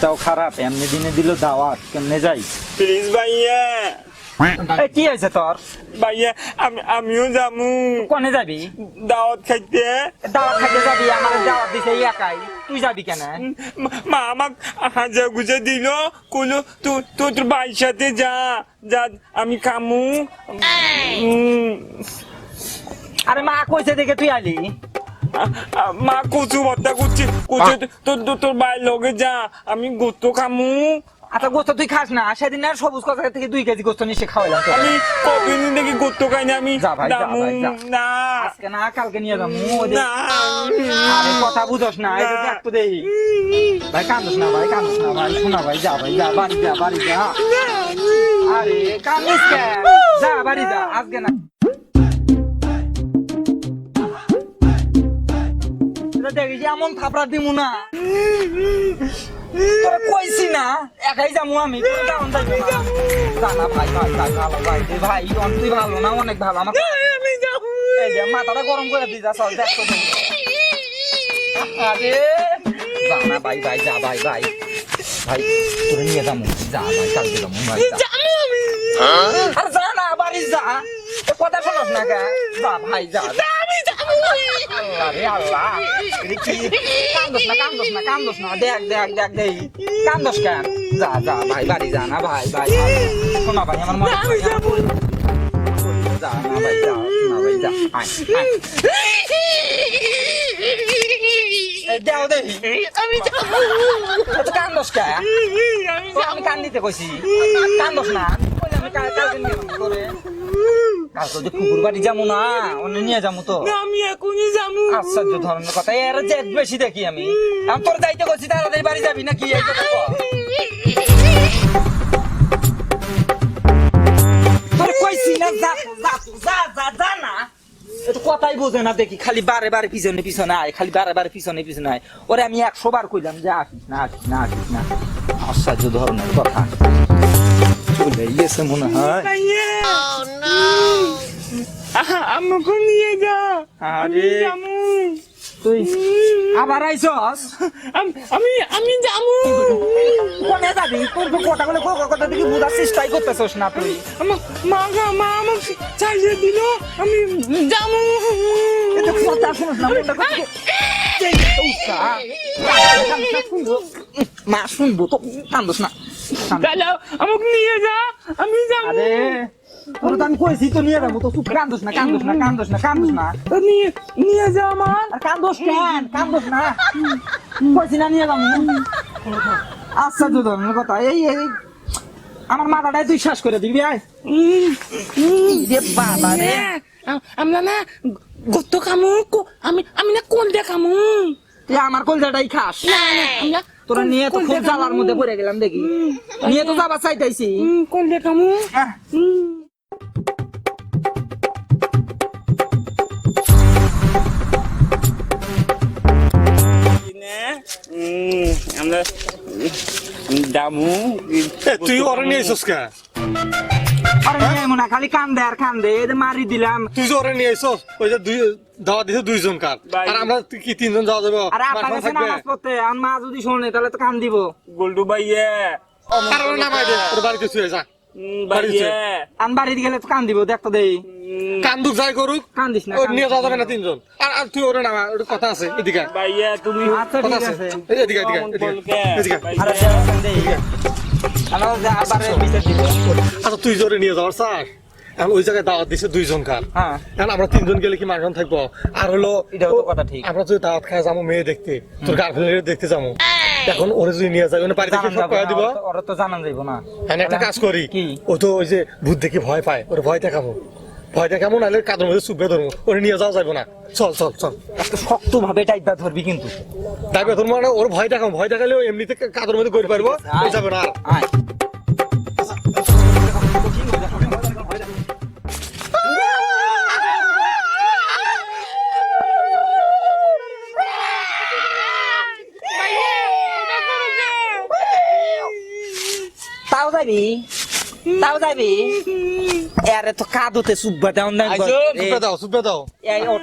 মেজাজটাও খারাপ এমনি দিনে দিল দাওয়াত কেমনে যাই? প্লিজ ভাইয়া। এই, কি হয়েছে তোর? ভাইয়া আমি আমিও যামু। কনে যাবি? দাওয়াত খাইতে। দাওয়াত খাইতে যাবি? আমার দাওয়াত দিছে একাই। তুই যাবি কেন? মা- আমাক হাজা গুজা দিল কইলো তুই তুই তোর ভাইয়ের সাথে যা যা আমি কামু উম, আরে মা কইছে দেখে তুই আলি মা কচু ভর্তা করছি। কচু তোর তোর- তোর ভাইয়ের লগে যা আমি গোস্ত খামু। আচ্ছা গোস্ত তুই খাস না। সেদিন আর সবুজ কথা থেকে দুই কেজি গোস্ত নিয়ে খাওয়াইলাম। আমি কদিন দেখি গোস্ত খাই না আমি যা ভাই। না। আজকে না কালকে নিয়ে যাব। আরে কথা বুঝোস না এই দেই ভাই কান্দোস না ভাই কান্দোস না ভাই শোনা ভাই যা ভাই যা বাড়ি যা বাড়ি যা। আরে কান্দিস যা বাড়ি যা আজকে না। এমন থাপড়া দিমু না। তোরা কইছি না একাই যাব আমি। তুই না যা ভাই ভাই ভাই ভালো ভাই তুই ভাই অন তুই ভালো না? অনেক ভালো। আমার মাথাটা গরম করে দিই যা চল দেখ তো আরে যা না ভাই ভাই যা ভাই ভাই। ভাই তোরে নিয়ে যাব যা ভাই কালকে যাব ভাই। আরে যা বাড়ি যা। কথা শোনস না কে? যা ভাই যা যা। আল্লাহ কি কান্দোস না কান্দোস না কান্দোস না দেখ দেখ দেখ দেখ কান্দোস কেন যা যা ভাই বাড়ি যা না ভাই ভাই। শোনা ভাই আমার মনে যা না ভাই যা না আমি যাব তোরে কালকে যে কুকুর বাড়ি যাব না অন্য নিয়ে যাব তো। আমি এখনই যাব। আশ্চর্য ধরনের কথা এর জেদ বেশি দেখি আমি। আমি তোর যাইতে করছি তাড়াতাড়ি বাড়ি যাবি নাকি এই কথা তোর কইছি না যা যা যা যা যা না। কথাই বোঝে না দেখি খালি বারে বারে পিছনে পিছনে আয় খালি বারে বারে পিছনে পিছনে আয়। ওরে আমি একশো বার কইলাম যে আসিস না আসিস না আসিস না আশ্চর্য ধরনের কথা। চলে মনে হয় আমাকে নিয়ে যা আরে তুই আবার আইসস আম- আমি যামু কোনে যাবি তোর তো কথা বলে কথা দেখি বুঝার চেষ্টাই করতেছস না তুই মা গা- মা আমাকে চাইয়ে দিল আমি যামু এটা কথা শুনস না মনটা করতে মা শুনব তো কান্দোস না। তাহলে আমাকে নিয়ে যা আমি যাব। আরে তোর তো আমি কইছি তো নিয়ে যাব। তো কান্দোস না কান্দোস না কান্দোস না কান্দোস না। নিয়ে নিয়ে যা আমার। আর কান্দোস কেন? কান্দোস না। কইছি না নিয়ে যাব। আচ্ছা তো ধরনের কথা। এই এই আমার মাথাটাই তুই শ্বাস করে দিবি আয়। রে বাবা রে। আমরা না গত কামু আমি আমি না কোন তুই আমার কলজাটাই খাস। আমরা তোরা নিয়ে তো খুব জ্বালার মধ্যে পড়ে গেলাম দেখি নিয়ে তো যাবার চাইতাইছি উম, কোন দেখামু আহ, আমরা দামু তুই ওরে নিয়ে এসোস কে আরে নিয়ে মনে হয় খালি কান্দে আর কান্দে এই যে মারি দিলাম তুই যে ওরে নিয়ে এসোস ওই যে দুই দাওয়া দিছে দুইজন কার। আর আমরা কি তিনজন যাওয়া যাবে আরে আপনার কাছে নামাজ পড়তে আর মা যদি শোনে তাহলে তো কান দিব গোল্ডু ভাইয়া আর ওরে নামাই দে ওর বাড়িতে শুয়ে যা উম, আন বাড়িতে গেলে তো কান দিব দেখ তো দেই কান্দুক যাই করুক কান দিস না নিয়ে যাওয়া যাবে না তিনজন আর আর তুই ওরে নামা ওর কথা আছে এদিকে। ভাইয়া তুমি আচ্ছা ঠিক আছে এদিকে এদিকে এদিকে এদিকে আরে ভাইয়া। দেই আমার যে আবার বিচার দিব আচ্ছা তুই জোরে নিয়ে যাওয়ার স্যার এখন ওই জায়গায় দাওয়াত দিছে দুইজন কার হ্যাঁ। এখন আমরা তিনজন গেলে কি মারজন থাকব? আর হলো এটাও তো কথা ঠিক। আমরা যদি দাওয়াত খাই যাব মেয়ে দেখতে তোর গার্লফ্রেন্ড দেখতে যাব। এখন ওরে যদি নিয়ে যাবে বাড়িতে কি সব কয়া না, দিব? ওর তো- জানান যাইব না। আমি একটা কাজ করি ও তো ওই যে ভূত দেখি ভয় পায় ওর ভয় দেখাবো। ভয় দেখাবো নাহলে কাদের মধ্যে চুপবে ধরবো। ওরে নিয়ে যাওয়া যাবে না। চল চল চল। একটু শক্ত ভাবে টাইপটা ধরবি কিন্তু। তারপরে ধরবো মানে ওর ভয় দেখাবো। ভয় দেখালে এমনিতে কাদের মধ্যে করে পারব যাবে না। tal da mim. Tal da mim. Era tocado ter subadão né, na água. Subadão, subadão. E aí, ó.